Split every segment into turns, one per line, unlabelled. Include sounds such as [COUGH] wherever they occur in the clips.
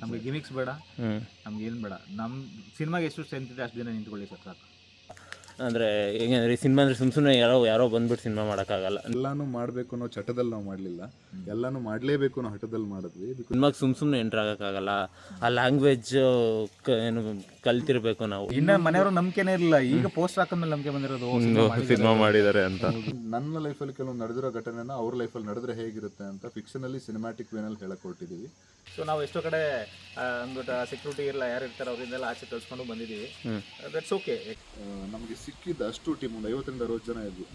ನಮಗೆ ಗಿಮಿಕ್ಸ್ ಬೇಡ
ಹ್ಞೂ
ನಮ್ಗೆ ಏನು ಬೇಡ. ನಮ್ಮ ಸಿನಿಮಾಗೆ ಎಷ್ಟು ಸ್ಟ್ರೆಂತ್ ಇದೆ ಅಷ್ಟು ದಿನ ನಿಂತ್ಕೊಳ್ಳಿ ಸರ್ ಸಾಕು.
ಅಂದರೆ ಹೇಗೆಂದ್ರೆ ಸಿನಿಮಾ ಅಂದರೆ ಸುಮ್ಮ ಸುಮ್ಮನೆ ಯಾರೋ ಯಾರೋ ಬಂದ್ಬಿಟ್ಟು ಸಿನಿಮಾ ಮಾಡೋಕ್ಕಾಗಲ್ಲ.
ಎಲ್ಲಾನು ಮಾಡಬೇಕು ಅನ್ನೋ ಚಟದಲ್ಲಿ ನಾವು ಮಾಡಲಿಲ್ಲ. ಎಲ್ಲಾನು ಮಾಡಲೇಬೇಕು ಅನ್ನೋ ಹಠದಲ್ಲಿ ಮಾಡಿದ್ವಿ.
ಸಿನಿಮಾಗೆ ಸುಮ್ಮ ಸುಮ್ಮನೆ ಎಂಟ್ರ್ ಆಗೋಕ್ಕಾಗಲ್ಲ. ಆ ಲ್ಯಾಂಗ್ವೇಜ್ ಏನು ಕಲ್ತಿರ್ಬೇಕು ನಾವು.
ಇನ್ನ ಮನೆಯವರು ನಂಬಿಕೆನೇ ಇರಲಿಲ್ಲ. ಈಗ ಪೋಸ್ಟ್ ಹಾಕೊಂಡ್ಮೇಲೆ ನಂಬಿಕೆ ಬಂದಿರೋದು ಓ, cinema ಮಾಡಿದ್ದಾರೆ.
ಸಿನಿಮಾ ಮಾಡಿದ್ದಾರೆ ಅಂತ.
ನನ್ನ ಲೈಫಲ್ಲಿ ಕೆಲವೊಂದು ನಡೆದಿರೋ ಘಟನೆನ ಅವ್ರ ಲೈಫಲ್ಲಿ ನಡೆದ್ರೆ ಹೇಗಿರುತ್ತೆ ಅಂತ ಫಿಕ್ಷನಲ್ಲಿ ಸಿನಿಮ್ಯಾಟಿಕ್ ವೇನಲ್ಲಿ ಹೇಳಕ್ ಹೊರಟಿದ್ದೀವಿ
ಸೊ ನಾವು ಎಷ್ಟೋ ಕಡೆ ಅಂದ್ಬಿಟ್ಟು ಸೆಕ್ಯೂರಿಟಿ ಇರಲ್ಲ ಯಾರು ಇರ್ತಾರೆ ಅವರಿಂದೆಲ್ಲ ಆಚೆ ಕಳ್ಸ್ಕೊಂಡು ಬಂದಿದ್ದೀವಿ. ದಟ್ಸ್ ಓಕೆ
ನಮಗೆ ಸಿಕ್ಕಿದ್ದ ಅಷ್ಟು ಟೀಮ್ ಒಂದು ಐವತ್ತರಿಂದ ಅರವತ್ತು ಜನ ಇದ್ವಿ.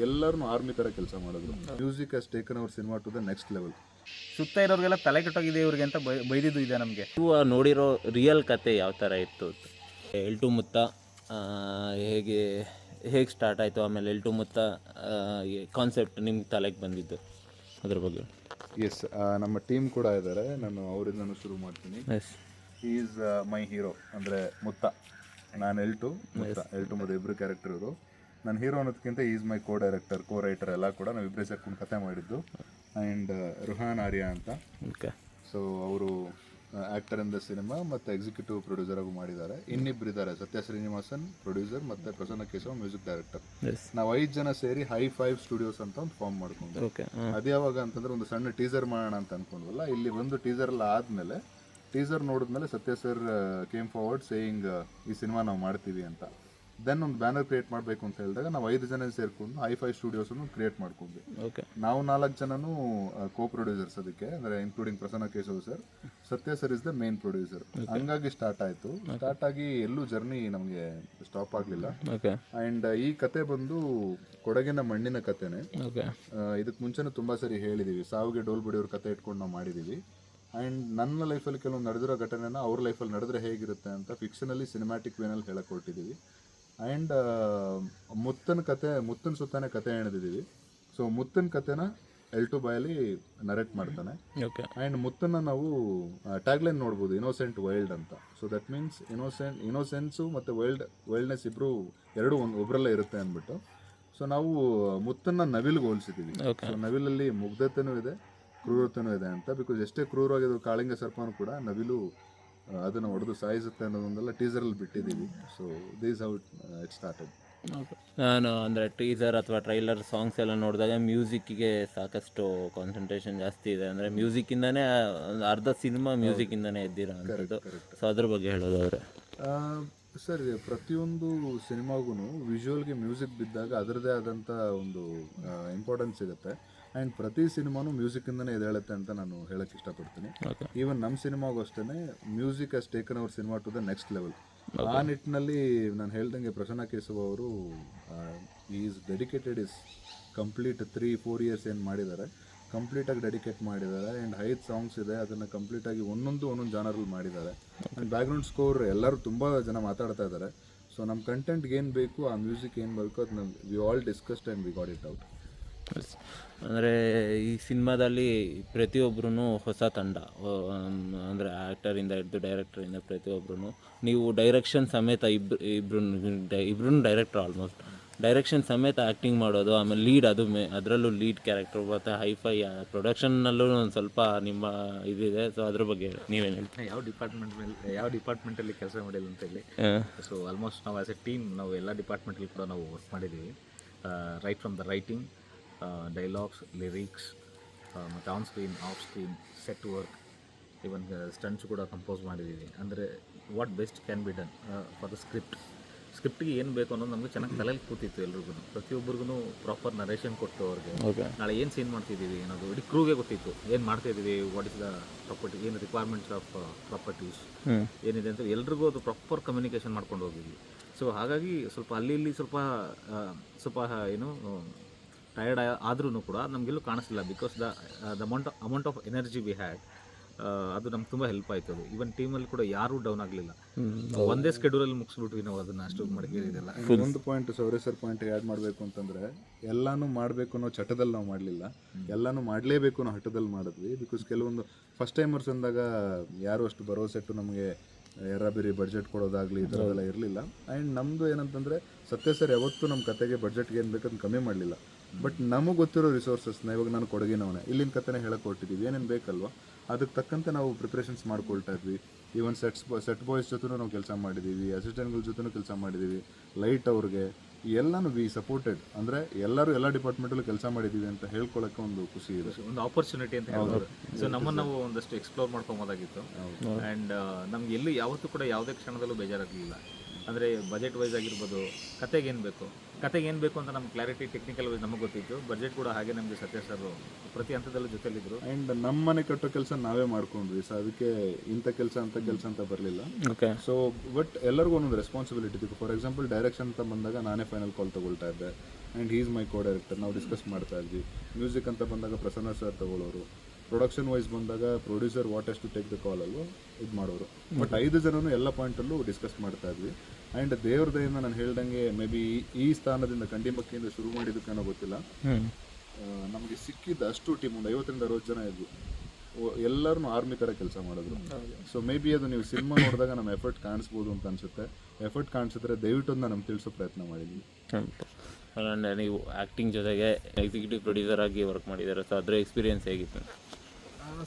ಎಲ್ಲರೂ ಆರ್ಮಿ ಥರ ಕೆಲಸ ಮಾಡಿದ್ರು. ಮ್ಯೂಸಿಕ್ ಹಸ್ ಟೇಕನ್ ಅವ್ರ cinema to the next level
ಸುತ್ತ ಇರೋರಿಗೆಲ್ಲ ತಲೆ ಕೆಟ್ಟೋಗಿದೆ ಇವ್ರಿಗೆ ಅಂತ ಬೈ- ಬೈದಿದ್ದು ಇದೆ ನಮಗೆ.
ನೀವು ನೋಡಿರೋ ರಿಯಲ್ ಕತೆ ಯಾವ ಥರ ಇತ್ತು? ಎಲ್ಟು ಮುತ್ತ ಹೇಗೆ ಹೇಗೆ ಸ್ಟಾರ್ಟ್ ಆಯಿತು? ಆಮೇಲೆ ಎಲ್ಟು ಮುತ್ತ ಕಾನ್ಸೆಪ್ಟ್ ನಿಮ್ಗೆ ತಲೆಗೆ ಬಂದಿದ್ದು? ಅದ್ರ ಬಗ್ಗೆ.
ಎಸ್ ನಮ್ಮ ಟೀಮ್ ಕೂಡ ಇದ್ದಾರೆ ನಾನು ಅವರಿಂದನೂ ಶುರು ಮಾಡ್ತೀನಿ.
ಎಸ್
ಈಸ್ ಮೈ ಹೀರೋ ಅಂದರೆ ಮುತ್ತ. ನಾನು ಎಲ್ಟು ಮುತ್ತ. ಎಲ್ಟು ಮತ್ತು ಇಬ್ಬರು ಕ್ಯಾರೆಕ್ಟರ್ ಇವರು. ನಾನು ಹೀರೋ ಅನ್ನೋದಕ್ಕಿಂತ is my co director co writer ಎಲ್ಲ ಕೂಡ ನಾವು ಇಬ್ಬರೇ ಸೇರ್ಕೊಂಡು ಕತೆ ಮಾಡಿದ್ದು. ಆ್ಯಂಡ್ ರುಹಾನ್ ಆರ್ಯ ಅಂತ.
ಓಕೆ
ಸೊ ಅವರು ಆ್ಯಕ್ಟರ್ ಇನ್ ದ ಸಿನಿಮಾ ಮತ್ತೆ ಎಕ್ಸಿಕ್ಯೂಟಿವ್ ಪ್ರೊಡ್ಯೂಸರ್ ಆಗಿ ಮಾಡಿದ್ದಾರೆ. ಇನ್ನಿಬ್ರು ಇದ್ದಾರೆ ಸತ್ಯ ಶ್ರೀನಿವಾಸನ್ ಪ್ರೊಡ್ಯೂಸರ್ ಮತ್ತೆ ಪ್ರಸನ್ನ ಕೇಶವ ಮ್ಯೂಸಿಕ್ ಡೈರೆಕ್ಟರ್ ನಾವು ಐದು ಜನ ಸೇರಿ ಹೈ ಫೈವ್ ಸ್ಟುಡಿಯೋಸ್ ಅಂತ ಒಂದು ಫಾರ್ಮ್ ಮಾಡ್ಕೊಂಡು ಅದು ಯಾವಾಗ ಅಂತಂದ್ರೆ ಒಂದು ಸಣ್ಣ ಟೀಸರ್ ಮಾಡೋಣ ಅಂತ ಅನ್ಕೊಂಡ್ವಲ್ಲ ಇಲ್ಲಿ ಒಂದು ಟೀಸರ್ ಎಲ್ಲ ಆದ್ಮೇಲೆ ಟೀಸರ್ ನೋಡಿದ್ಮೇಲೆ Satya sir came forward saying ಈ ಸಿನಿಮಾ ನಾವು ಮಾಡ್ತೀವಿ ಅಂತ. ದೆನ್ ಒಂದು ಬ್ಯಾನರ್ ಕ್ರಿಯೇಟ್ ಮಾಡಬೇಕು ಅಂತ ಹೇಳಿದಾಗ ನಾವು ಐದು ಜನ ಸೇರ್ಕೊಂಡು ಹೈ ಫೈ ಸ್ಟುಡಿಯೋಸ್ ಕ್ರಿಯೇಟ್ ಮಾಡ್ಕೊಂಡ್ವಿ.
ಓಕೆ
ನಾವು ನಾಲ್ಕು ಜನನು ಕೋ ಪ್ರೊಡ್ಯೂಸರ್ಸ್ ಅದಕ್ಕೆ ಅಂದ್ರೆ including Prasanna Keshav sir Satya sir is the main producer ಹಂಗಾಗಿ ಸ್ಟಾರ್ಟ್ ಆಯ್ತು. ಸ್ಟಾರ್ಟ್ ಆಗಿ ಎಲ್ಲೂ ಜರ್ನಿ ನಮಗೆ ಸ್ಟಾಪ್ ಆಗಲಿಲ್ಲ. ಅಂಡ್ ಈ ಕತೆ ಬಂದು ಕೊಡಗಿನ ಮಣ್ಣಿನ ಕತೆನೆ. ಇದಕ್ಕೆ ಮುಂಚೆನೂ ತುಂಬಾ ಸರಿ ಹೇಳಿದೀವಿ. ಸಾವಿಗೆ ಡೋಲ್ ಬಡಿಯೋರ್ ಕತೆ ಇಟ್ಕೊಂಡು ನಾವು ಮಾಡಿದ್ದೀವಿ ಅಂಡ್ ನನ್ನ ಲೈಫಲ್ಲಿ ಕೆಲವೊಂದು ನಡೆದಿರೋ ಘಟನೆನ ಅವ್ರ ಲೈಫಲ್ಲಿ ನಡೆದ್ರೆ ಹೇಗಿರುತ್ತೆ ಅಂತ ಫಿಕ್ಷನಲ್ಲಿ ಸಿನಿಮ್ಯಾಟಿಕ್ ವೇನಲ್ಲಿ ಹೇಳಕ್ ಹೊರಟಿದ್ದೀವಿ ಆ್ಯಂಡ್ ಮುತ್ತನ ಕತೆ ಮುತ್ತನ ಸುತ್ತಾನೆ ಕತೆ ಎಳೆದಿದ್ದೀವಿ ಸೊ ಮುತ್ತನ ಕತೆನ ಎಲ್ಟು ಬಾಯಲ್ಲಿ ನರೇಟ್ ಮಾಡ್ತಾನೆ.
ಓಕೆ
ಆ್ಯಂಡ್ ಮುತ್ತನ್ನ ನಾವು ಟ್ಯಾಗ್ಲೈನ್ ನೋಡ್ಬೋದು ಇನೋಸೆಂಟ್ ವೈಲ್ಡ್ ಅಂತ. So that means innocent innocence ಮತ್ತು ವೈಲ್ಡ್ ವೈಲ್ಡ್ನೆಸ್ ಇಬ್ಬರು ಎರಡೂ ಒಂದು ಒಬ್ಬರಲ್ಲೇ ಇರುತ್ತೆ ಅಂದ್ಬಿಟ್ಟು. ಸೊ ನಾವು ಮುತ್ತನ್ನ ನವಿಲ್ಗೆ ಹೋಲಿಸಿದ್ದೀವಿ. ಸೊ ನವಿಲಲ್ಲಿ ಮುಗ್ಧತೆನೂ ಇದೆ ಕ್ರೂರತೆನೂ ಇದೆ ಅಂತ. ಬಿಕಾಸ್ ಎಷ್ಟೇ ಕ್ರೂರವಾಗಿದ್ದು ಕಾಳಿಂಗ ಸರ್ಪನೂ ಕೂಡ ನವಿಲು ಅದನ್ನು ಹೊಡೆದು ಸಾಯಿಸುತ್ತೆ ಅನ್ನೋದೊಂದೆಲ್ಲ ಟೀಸರಲ್ಲಿ ಬಿಟ್ಟಿದ್ದೀವಿ. So these how it started
ನಾನು ಅಂದರೆ ಟೀಸರ್ ಅಥವಾ ಟ್ರೈಲರ್ ಸಾಂಗ್ಸ್ ಎಲ್ಲ ನೋಡಿದಾಗ ಮ್ಯೂಸಿಕ್ಕಿಗೆ ಸಾಕಷ್ಟು ಕಾನ್ಸಂಟ್ರೇಷನ್ ಜಾಸ್ತಿ ಇದೆ. ಅಂದರೆ ಮ್ಯೂಸಿಕ್ಕಿಂದನೇ ಒಂದು ಅರ್ಧ ಸಿನಿಮಾ ಮ್ಯೂಸಿಕ್ಕಿಂದನೇ ಇದ್ದೀರಾ ಅಂಥದ್ದು. ಸೊ ಅದ್ರ ಬಗ್ಗೆ ಹೇಳೋದಾದ್ರೆ
ಸರ್ ಪ್ರತಿಯೊಂದು ಸಿನಿಮಾಗೂ ವಿಜುವಲ್ಗೆ ಮ್ಯೂಸಿಕ್ ಬಿದ್ದಾಗ ಅದರದೇ ಆದಂಥ ಒಂದು ಇಂಪಾರ್ಟೆನ್ಸ್ ಸಿಗುತ್ತೆ. ಆ್ಯಂಡ್ ಪ್ರತಿ ಸಿನಿಮಾನು ಮ್ಯೂಸಿಕ್ಕಿಂದನೇ ಎದ್ದೇಳುತ್ತೆ ಅಂತ ನಾನು ಹೇಳಕ್ಕೆ ಇಷ್ಟಪಡ್ತೀನಿ. ಈವನ್ ನಮ್ಮ ಸಿನಿಮಾಗೂ ಅಷ್ಟೇ music has taken our cinema to the next level ಆ ನಿಟ್ಟಿನಲ್ಲಿ ನಾನು ಹೇಳ್ದಂಗೆ ಪ್ರಸನ್ನ ಕೇಶವ ಅವರು is dedicated is complete three four years ಏನು ಮಾಡಿದ್ದಾರೆ ಕಂಪ್ಲೀಟಾಗಿ ಡೆಡಿಕೇಟ್ ಮಾಡಿದ್ದಾರೆ ಆ್ಯಂಡ್ ಐದು ಸಾಂಗ್ಸ್ ಇದೆ ಅದನ್ನು ಕಂಪ್ಲೀಟಾಗಿ ಒಂದೊಂದು ಒಂದೊಂದು ಜಾನರಲ್ಲಿ ಮಾಡಿದ್ದಾರೆ. ಆ್ಯಂಡ್ ಬ್ಯಾಕ್ಗ್ರೌಂಡ್ ಸ್ಕೋರ್ ಎಲ್ಲರೂ ತುಂಬ ಜನ ಮಾತಾಡ್ತಾ ಇದ್ದಾರೆ. ಸೊ ನಮ್ಮ ಕಂಟೆಂಟ್ಗೆ ಏನು ಬೇಕು ಆ ಮ್ಯೂಸಿಕ್ ಏನು ಬೇಕು ಅದು ನಮ್ಮ we all discussed and we got it out
ಅಂದರೆ ಈ ಸಿನಿಮಾದಲ್ಲಿ ಪ್ರತಿಯೊಬ್ಬರೂ ಹೊಸ ತಂಡ. ಅಂದರೆ ಆ್ಯಕ್ಟರಿಂದ ಹಿಡಿದು ಡೈರೆಕ್ಟರಿಂದ ಪ್ರತಿಯೊಬ್ಬರೂ ನೀವು ಡೈರೆಕ್ಷನ್ ಸಮೇತ ಇಬ್ರು ಇಬ್ರು ಇಬ್ರು ಡೈರೆಕ್ಟರ್ ಆಲ್ಮೋಸ್ಟ್ ಡೈರೆಕ್ಷನ್ ಸಮೇತ ಆ್ಯಕ್ಟಿಂಗ್ ಮಾಡೋದು ಆಮೇಲೆ ಲೀಡ್ ಅದು ಮೇ ಅದರಲ್ಲೂ ಲೀಡ್ ಕ್ಯಾರೆಕ್ಟರ್ ಮತ್ತು ಹೈಫೈ ಪ್ರೊಡಕ್ಷನ್ನಲ್ಲೂ ಒಂದು ಸ್ವಲ್ಪ ನಿಮ್ಮ ಇದಿದೆ. ಸೊ ಅದ್ರ ಬಗ್ಗೆ ನೀವೇನು ಹೇಳ್ತೀರಿ?
ಯಾವ ಡಿಪಾರ್ಟ್ಮೆಂಟ್ ಮೇಲೆ ಯಾವ ಡಿಪಾರ್ಟ್ಮೆಂಟಲ್ಲಿ ಕೆಲಸ ಮಾಡಿಲ್ಲ ಅಂತ ಹೇಳಿ. ಸೊ ಆಲ್ಮೋಸ್ಟ್ ನಾವು ಆ್ಯಸ್ ಎ ಟೀಮ್ ನಾವು ಎಲ್ಲ ಡಿಪಾರ್ಟ್ಮೆಂಟಲ್ಲಿ ಕೂಡ ನಾವು ವರ್ಕ್ ಮಾಡಿದ್ದೀವಿ right from the writing dialogues lyrics ಮತ್ತು on screen off screen set work even stunts ಕೂಡ ಕಂಪೋಸ್ ಮಾಡಿದ್ದೀವಿ ಅಂದರೆ what best can be done for the script ಸ್ಕ್ರಿಪ್ಟಿಗೆ ಏನು ಬೇಕು ಅನ್ನೋದು ನಮಗೆ ಚೆನ್ನಾಗಿ ತಲೆಯಲ್ಲಿ ಕೂತಿತ್ತು ಎಲ್ರಿಗೂ ಪ್ರತಿಯೊಬ್ಬರಿಗೂ ಪ್ರಾಪರ್ ನರೇಷನ್ ಕೊಟ್ಟು ಅವ್ರಿಗೆ. ನಾಳೆ ಏನು ಸೀನ್ ಮಾಡ್ತಿದ್ದೀವಿ ಅನ್ನೋದು ಇಡೀ ಕ್ರೂಗೆ ಗೊತ್ತಿತ್ತು. ಏನು ಮಾಡ್ತಾ ಇದ್ದೀವಿ ವಾಟ್ ಇಸ್ ದ ಪ್ರಾಪರ್ಟಿ ಏನು ರಿಕ್ವೈರ್ಮೆಂಟ್ಸ್ ಆಫ್ ಪ್ರಾಪರ್ಟೀಸ್ ಏನಿದೆ ಅಂತ ಎಲ್ರಿಗೂ ಅದು ಪ್ರಾಪರ್ ಕಮ್ಯುನಿಕೇಷನ್ ಮಾಡ್ಕೊಂಡು ಹೋಗಿದ್ವಿ. ಸೊ ಹಾಗಾಗಿ ಸ್ವಲ್ಪ ಅಲ್ಲಿ ಇಲ್ಲಿ ಸ್ವಲ್ಪ ಸ್ವಲ್ಪ ಏನು ಟಯರ್ಡ್ ಆದ್ರೂ ಕೂಡ ನಮಗೆಲ್ಲೂ ಕಾಣಿಸ್ಲಿಲ್ಲ because the the amount amount of energy we had ಅದು ನಮ್ಗೆ ತುಂಬ ಹೆಲ್ಪ್ ಆಯ್ತು ಅದು. ಇವನ್ ಟೀಮಲ್ಲಿ ಕೂಡ ಯಾರು ಡೌನ್ ಆಗಲಿಲ್ಲ. ಒಂದೇ ಸ್ಕೆಡ್ಯೂಲಲ್ಲಿ ಮುಗಿಸ್ಬಿಟ್ವಿ ನಾವು ಅದನ್ನ ಅಷ್ಟು ಮಡಿಕೇರಿದೆಲ್ಲ
ಒಂದು ಪಾಯಿಂಟ್ ಸೌರೇ ಸರ್ ಪಾಯಿಂಟ್ ಆ್ಯಡ್ ಮಾಡಬೇಕು ಅಂತಂದ್ರೆ ಎಲ್ಲಾನು ಮಾಡಬೇಕು ಅನ್ನೋ ಚಟದಲ್ಲಿ ನಾವು ಮಾಡಲಿಲ್ಲ. ಎಲ್ಲಾನು ಮಾಡಲೇಬೇಕು ಅನ್ನೋ ಹಠದಲ್ಲಿ ಮಾಡಿದ್ವಿ ಬಿಕಾಸ್ ಕೆಲವೊಂದು ಫಸ್ಟ್ ಟೈಮರ್ಸ್ ಅಂದಾಗ ಯಾರು ಅಷ್ಟು ಭರವಸೆ ಇಟ್ಟು ನಮಗೆ ಬೇರೆ ಬಜೆಟ್ ಕೊಡೋದಾಗಲಿ ಈ ಥರದೆಲ್ಲ ಇರಲಿಲ್ಲ. ಆ್ಯಂಡ್ ನಮ್ಮದು ಏನಂತಂದರೆ ಸತ್ಯ ಸರ್ ಯಾವತ್ತೂ ನಮ್ಮ ಕತೆಗೆ ಬಡ್ಜೆಟ್ಗೆ ಏನು ಬೇಕಂತ ಕಮ್ಮಿ ಮಾಡಲಿಲ್ಲ. ಬಟ್ ನಮಗೆ ಗೊತ್ತಿರೋ ರಿಸೋರ್ಸಸ್ನ ಇವಾಗ ನಾನು ಕೊಡಗಿನವನೇ. ಇಲ್ಲಿನ ಕತೆನೇ ಹೇಳಕ್ಕೆ ಹೊರಟಿದ್ದೀವಿ ಏನೇನು ಬೇಕಲ್ವಾ? ಅದಕ್ಕೆ ತಕ್ಕಂತೆ ನಾವು ಪ್ರಿಪ್ರೇಷನ್ಸ್ ಮಾಡ್ಕೊಳ್ತಾ ಇದ್ವಿ. ಈವನ್ ಸೆಟ್ಸ್ ಸೆಟ್ ಬಾಯ್ಸ್ ಜೊತೆ ನಾವು ಕೆಲಸ ಮಾಡಿದ್ದೀವಿ ಅಸಿಸ್ಟೆಂಟ್ಗಳ ಜೊತೆನೂ ಕೆಲಸ ಮಾಡಿದ್ದೀವಿ ಲೈಟ್ ಅವ್ರಿಗೆ ಎಲ್ಲನೂ ವಿ ಸಪೋರ್ಟೆಡ್ ಅಂದರೆ ಎಲ್ಲರೂ ಎಲ್ಲ ಡಿಪಾರ್ಟ್ಮೆಂಟಲ್ಲೂ ಕೆಲಸ ಮಾಡಿದ್ದೀವಿ ಅಂತ ಹೇಳ್ಕೊಳ್ಳೋಕೆ ಒಂದು ಖುಷಿ ಇದೆ.
ಒಂದು ಆಪರ್ಚುನಿಟಿ ಅಂತ ಹೇಳ್ಬೋದು. ಸೊ ನಮ್ಮನ್ನು ನಾವು ಒಂದಷ್ಟು ಎಕ್ಸ್ಪ್ಲೋರ್ ಮಾಡ್ಕೊಬೋದಾಗಿತ್ತು. ಆ್ಯಂಡ್ ನಮ್ಗೆ ಎಲ್ಲೂ ಯಾವತ್ತೂ ಕೂಡ ಯಾವುದೇ ಕ್ಷಣದಲ್ಲೂ ಬೇಜಾರಾಗಲಿಲ್ಲ. ಅಂದರೆ ಬಜೆಟ್ ವೈಸ್ ಆಗಿರ್ಬೋದು ಕತೆಗೆ ಏನು ಬೇಕು? ಕತೆಗೆ ಏನು ಬೇಕು ಅಂತ ನಮ್ಗೆ ಕ್ಲಾರಿಟಿ ಟೆಕ್ನಿಕಲ್ ವೈಸ್ ನಮಗೆ ಗೊತ್ತಿತ್ತು. ಬಜೆಟ್ ಕೂಡ ಹಾಗೆ ನಮಗೆ ಸತ್ಯ ಸರ್ ಪ್ರತಿ ಹಂತದಲ್ಲೂ ಜೊತೆಲಿದ್ರು
ಆ್ಯಂಡ್ ನಮ್ಮ ಮನೆ ಕಟ್ಟೋ ಕೆಲಸ ನಾವೇ ಮಾಡ್ಕೊಂಡ್ವಿ ಸೊ ಅದಕ್ಕೆ ಇಂಥ ಕೆಲಸ ಅಂತ ಕೆಲಸ ಅಂತ ಬರಲಿಲ್ಲ.
ಓಕೆ
ಸೊ ಬಟ್ ಎಲ್ಲರಿಗೂ ಒಂದೊಂದು ರೆಸ್ಪಾನ್ಸಿಬಿಲಿಟಿ ಇತ್ತು. ಫಾರ್ ಎಕ್ಸಾಂಪಲ್ ಡೈರೆಕ್ಷನ್ ಅಂತ ಬಂದಾಗ ನಾನೇ ಫೈನಲ್ ಕಾಲ್ ತಗೊಳ್ತಾ ಇದ್ದೆ. And is my co director ನಾವು ಡಿಸ್ಕಸ್ ಮಾಡ್ತಾ ಇದ್ವಿ. ಮ್ಯೂಸಿಕ್ ಅಂತ ಬಂದಾಗ ಪ್ರಸನ್ನ ಸರ್ ತಗೊಳ್ಳೋರು. ಪ್ರೊಡಕ್ಷನ್ ವೈಸ್ ಬಂದಾಗ producer what is to take the call ಅಲ್ವೋ ಇದು ಮಾಡೋರು. ಬಟ್ ಐದು ಜನನು ಎಲ್ಲ ಪಾಯಿಂಟಲ್ಲೂ ಡಿಸ್ಕಸ್ ಮಾಡ್ತಾ ಇದ್ವಿ. ಆ್ಯಂಡ್ ದೇವ್ರ ದಯಿಂದ ನಾನು ಹೇಳ್ದಂಗೆ ಮೇ ಬಿ ಈ ಸ್ಥಾನದಿಂದ ಕಂಡಿಮಕ್ಕಿಯಿಂದ ಶುರು ಮಾಡಿದ್ದಕ್ಕೇನೋ ಗೊತ್ತಿಲ್ಲ. ನಮಗೆ ಸಿಕ್ಕಿದ್ದ ಅಷ್ಟು ಟೀಮ್ ಒಂದು ಐವತ್ತರಿಂದ ಅರವತ್ತು ಜನ ಇದ್ವು. ಎಲ್ಲರೂ ಆರ್ಮಿ ಥರ ಕೆಲಸ ಮಾಡಿದ್ರು. ಸೊ ಮೇ ಬಿ ಅದು ನೀವು ಸಿನಿಮಾ ನೋಡಿದಾಗ ನಮ್ಮ ಎಫರ್ಟ್ ಕಾಣಿಸ್ಬೋದು ಅಂತ ಅನ್ಸುತ್ತೆ. ಎಫರ್ಟ್ ಕಾಣಿಸಿದ್ರೆ ದಯವಿಟ್ಟು ನಮ್ಗೆ ತಿಳಿಸೋ ಪ್ರಯತ್ನ ಮಾಡಿದ್ವಿ.
ಆ್ಯಂಡ್ ನೀವು ಆ್ಯಕ್ಟಿಂಗ್ ಜೊತೆಗೆ ಎಕ್ಸಿಕ್ಯೂಟಿವ್ ಪ್ರೊಡ್ಯೂಸರ್ ಆಗಿ ವರ್ಕ್ ಮಾಡಿದ್ದಾರೆ? ಸೊ ಅದರ ಎಕ್ಸ್ಪೀರಿಯೆನ್ಸ್ ಹೇಗಿತ್ತು?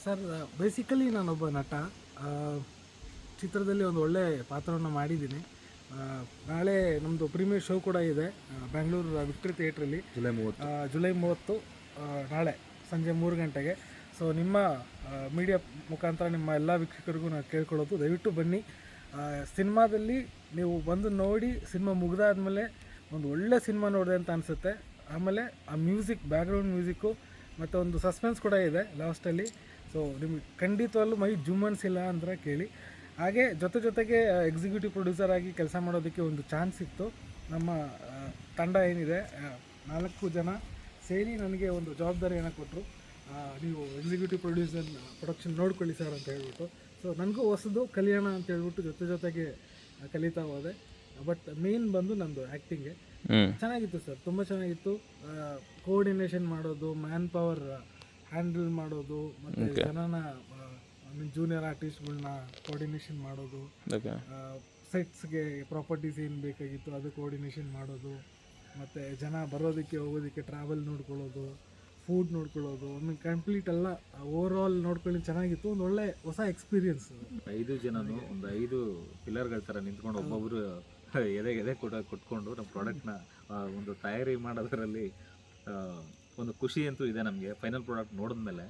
ಸರ್ ಬೇಸಿಕಲಿ ನಾನೊಬ್ಬ ನಟ. ಚಿತ್ರದಲ್ಲಿ ಒಂದು ಒಳ್ಳೆ ಪಾತ್ರವನ್ನು ಮಾಡಿದ್ದೀನಿ. ನಾಳೆ ನಮ್ಮದು ಪ್ರೀಮಿಯರ್ ಶೋ ಕೂಡ ಇದೆ ಬೆಂಗಳೂರು ವಿಕ್ಟ್ರಿ ಥಿಯೇಟ್ರಲ್ಲಿ.
ಜುಲೈ ಮೂವತ್ತು.
ಜುಲೈ ಮೂವತ್ತು ನಾಳೆ ಸಂಜೆ ಮೂರು ಗಂಟೆಗೆ. ಸೊ ನಿಮ್ಮ ಮೀಡಿಯಾ ಮುಖಾಂತರ ನಿಮ್ಮ ಎಲ್ಲ ವೀಕ್ಷಕರಿಗೂ ನಾನು ಕೇಳ್ಕೊಳ್ಳೋದು ದಯವಿಟ್ಟು ಬನ್ನಿ. ಸಿನಿಮಾದಲ್ಲಿ ನೀವು ಬಂದು ನೋಡಿ ಸಿನಿಮಾ ಮುಗಿದಾದ್ಮೇಲೆ ಒಂದು ಒಳ್ಳೆ ಸಿನಿಮಾ ನೋಡಿದೆ ಅಂತ ಅನಿಸುತ್ತೆ. ಆಮೇಲೆ ಆ ಮ್ಯೂಸಿಕ್ ಬ್ಯಾಕ್ಗ್ರೌಂಡ್ ಮ್ಯೂಸಿಕ್ಕು ಮತ್ತು ಒಂದು ಸಸ್ಪೆನ್ಸ್ ಕೂಡ ಇದೆ ಲಾಸ್ಟಲ್ಲಿ. ಸೊ ನಿಮಗೆ ಖಂಡಿತವಲ್ಲೂ ಮೈ ಜುಮ್ ಇಲ್ಲ ಅಂದರೆ ಕೇಳಿ. ಹಾಗೆ ಜೊತೆ ಜೊತೆಗೆ ಎಕ್ಸಿಕ್ಯೂಟಿವ್ ಪ್ರೊಡ್ಯೂಸರ್ ಆಗಿ ಕೆಲಸ ಮಾಡೋದಕ್ಕೆ ಒಂದು ಚಾನ್ಸ್ ಇತ್ತು. ನಮ್ಮ ತಂಡ ಏನಿದೆ ನಾಲ್ಕು ಜನ ಸೇರಿ ನನಗೆ ಒಂದು ಜವಾಬ್ದಾರಿಯನ್ನು ಕೊಟ್ಟರು ನೀವು ಎಕ್ಸಿಕ್ಯೂಟಿವ್ ಪ್ರೊಡ್ಯೂಸರ್ ಪ್ರೊಡಕ್ಷನ್ ನೋಡ್ಕೊಳ್ಳಿ ಸರ್ ಅಂತ ಹೇಳ್ಬಿಟ್ಟು. ಸೊ ನನಗೂ ಹೊಸದು ಕಲಿಯೋಣ ಅಂತ ಹೇಳ್ಬಿಟ್ಟು ಜೊತೆ ಜೊತೆಗೆ ಕಲಿತಾ ಹೋದೆ. ಬಟ್ ಮೇನ್ ಬಂದು ನಂದು ಆ್ಯಕ್ಟಿಂಗೆ ಚೆನ್ನಾಗಿತ್ತು ಸರ್ ತುಂಬ ಚೆನ್ನಾಗಿತ್ತು. ಕೋಆರ್ಡಿನೇಷನ್ ಮಾಡೋದು ಮ್ಯಾನ್ ಪವರ್ ಹ್ಯಾಂಡಲ್ ಮಾಡೋದು ಮತ್ತು ಜನನ ಜೂನಿಯರ್ ಆರ್ಟಿಸ್ಟ್ಗಳನ್ನ ಕೋಆರ್ಡಿನೇಷನ್ ಮಾಡೋದು. ಸೆಟ್ಸ್ಗೆ ಪ್ರಾಪರ್ಟೀಸ್ ಏನು ಬೇಕಾಗಿತ್ತು ಅದು ಕೋಆರ್ಡಿನೇಷನ್ ಮಾಡೋದು. ಮತ್ತು ಜನ ಬರೋದಕ್ಕೆ ಹೋಗೋದಕ್ಕೆ ಟ್ರಾವೆಲ್ ನೋಡ್ಕೊಳ್ಳೋದು ಫುಡ್ ನೋಡ್ಕೊಳ್ಳೋದು ಒಂದು ಕಂಪ್ಲೀಟ್ ಎಲ್ಲ ಓವರ್ ಆಲ್ ನೋಡ್ಕೊಳ್ಳಿ ಚೆನ್ನಾಗಿತ್ತು. ಒಂದು ಒಳ್ಳೆ ಹೊಸ ಎಕ್ಸ್ಪೀರಿಯನ್ಸ್
ಐದು ಜನನು ಒಂದು ಐದು ಪಿಲ್ಲರ್ಗಳ ಥರ ನಿಂತ್ಕೊಂಡು ಒಬ್ಬೊಬ್ಬರು [LAUGHS] ಎದೆ ಎದೆ ಕೂಡ ಕೊಟ್ಕೊಂಡು ನಮ್ಮ ಪ್ರಾಡಕ್ಟ್ನ ಒಂದು ತಯಾರಿ ಮಾಡೋದರಲ್ಲಿ ಒಂದು ಖುಷಿ ಅಂತೂ ಇದೆ ನಮಗೆ. ಫೈನಲ್ ಪ್ರಾಡಕ್ಟ್ ನೋಡಿದ್ಮೇಲೆ